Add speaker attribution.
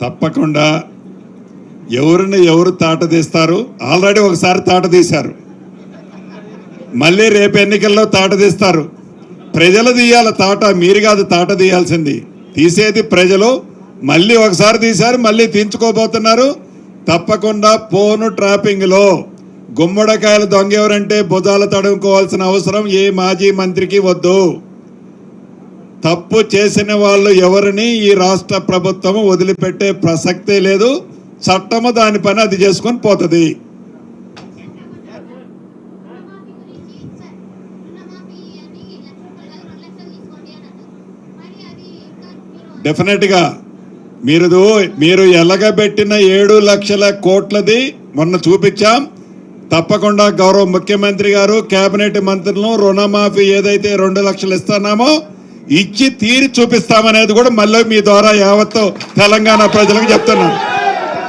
Speaker 1: తప్పకుండా ఎవరిని ఎవరు తాట తీస్తారు? ఆల్రెడీ ఒకసారి తాట తీశారు. మళ్ళీ రేపు ఎన్నికల్లో తాట తీస్తారు. ప్రజలు తీయాల. తాట మీరు కాదు తాట తీయాల్సింది. తీసేది ప్రజలు మళ్ళీ ఒకసారి తీశారు మళ్ళీ తీయించుకోబోతున్నారు. తప్పకుండా పోను ట్రాపింగ్లో. గుమ్మడికాయలు దొంగెవరంటే భుజాలు తడుముకోవాల్సిన అవసరం ఏ మాజీ మంత్రికి వద్దు. తప్పు చేసిన వాళ్ళు ఎవరిని ఈ రాష్ట్ర ప్రభుత్వం వదిలిపెట్టే ప్రసక్తే లేదు. చట్టము దాని పని అది చేసుకొని పోతుంది. డెఫినెట్గా మీరు మీరు ఎలగబెట్టిన ఏడు లక్షల కోట్లది మొన్న చూపించాం. తప్పకుండా గౌరవ ముఖ్యమంత్రి గారు కేబినెట్ మంత్రులను రుణమాఫీ ఏదైతే రెండు లక్షలు ఇస్తున్నామో ఇచ్చి తీరి చూపిస్తామనేది కూడా మళ్ళీ మీ ద్వారా యావత్తు తెలంగాణ ప్రజలకు చెప్తున్నాను.